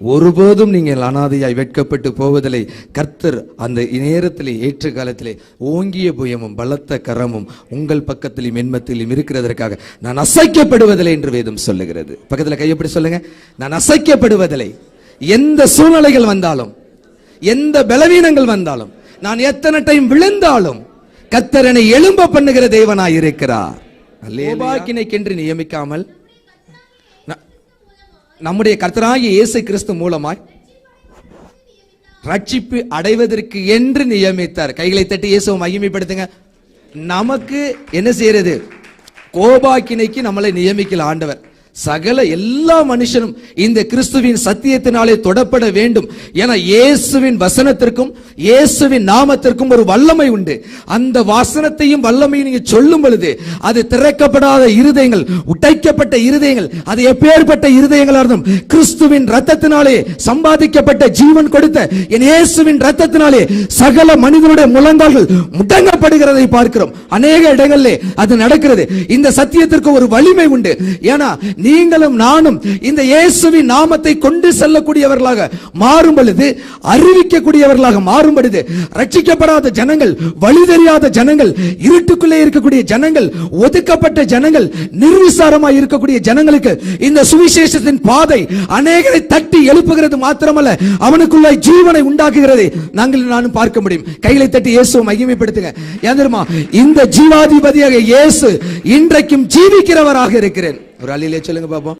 ஒருபோதும் நீங்கள் அனாதையாய் வெட்கப்பட்டு போவதில்லை. கர்த்தர் அந்த நேரத்திலே ஏற்ற காலத்திலே ஓங்கிய புயமும் பலத்த கரமும் உங்கள் பக்கத்திலும் மென்மத்திலும் இருக்கிறதற்காக நான் அசைக்கப்படுவதில்லை என்று வேதம் சொல்லுகிறது. பக்கத்துல கையப்படி சொல்லுங்க? நான் அசைக்கப்படுவதில்லை. எந்த சூழ்நிலைகள் வந்தாலும் எந்த பலவீனங்கள் வந்தாலும் நான் எத்தனை டைம் விழுந்தாலும் கர்த்தர் என்னை எழும்ப பண்ணுகிற தேவனாய் இருக்கிறார். நியமிக்காமல் நம்முடைய கர்த்தராகிய இயேசு கிறிஸ்து மூலமாய் ரட்சிப்பு அடைவதற்கு என்று நியமித்தார். கைகளை தட்டி இயேசுவை மகிமைப்படுத்துங்க. நமக்கு என்ன செய்யறது? கோபாக்கினைக்கு நம்மளை நியமிக்கல ஆண்டவர். சகல எல்லா மனுஷனும் இந்த கிறிஸ்துவின் சத்தியத்தினாலே தொடப்பட வேண்டும். என இயேசுவின் வசனத்திற்கும் இயேசுவின் நாமத்திற்கும் ஒரு வல்லமை உண்டு. அந்த வாசனத்தையும் வல்லமையும் நீங்க சொல்லும் பொழுது அது திறக்கப்படாத இருதயங்கள் உடைக்கப்பட்ட இருதயங்கள் அது எப்பேற்பட்ட இருதயங்களா இருந்தும் கிறிஸ்துவின் ரத்தத்தினாலே சம்பாதிக்கப்பட்ட ஜீவன் கொடுத்த என் இயேசுவின் ரத்தத்தினாலே சகல மனிதனுடைய முழங்கால்கள் முடங்கப்படுகிறதை பார்க்கிறோம். அநேக இடங்களிலே அது நடக்கிறது. இந்த சத்தியத்திற்கு ஒரு வலிமை உண்டு. ஏன்னா நீங்களும் நானும் இந்த இயேசுவின் நாமத்தை கொண்டு செல்லக்கூடியவர்களாக மாறும் பொழுது அறிவிக்கக்கூடியவர்களாக மாறும் பொழுது ரட்சிக்கப்படாத ஜனங்கள் வழி தெரியாத ஜனங்கள் இருட்டுக்குள்ளே இருக்கக்கூடிய ஜனங்கள் ஒதுக்கப்பட்ட ஜனங்கள் நிர்விசாரமாக இருக்கக்கூடிய ஜனங்களுக்கு இந்த சுவிசேஷத்தின் பாதை அநேகரை தட்டி எழுப்புகிறது மாத்திரமல்ல அவனுக்குள்ள ஜீவனை உண்டாக்குகிறது. நாங்கள் நானும் பார்க்க முடியும். கைகளை தட்டி இயேசுவை மகிமைப்படுத்துங்க. ஏன் தெரியுமா? இந்த ஜீவாதிபதியாக இயேசு இன்றைக்கும் ஜீவிக்கிறவராக இருக்கிறேன். ஒரு அழிலே சொல்லுங்க பாப்போம்.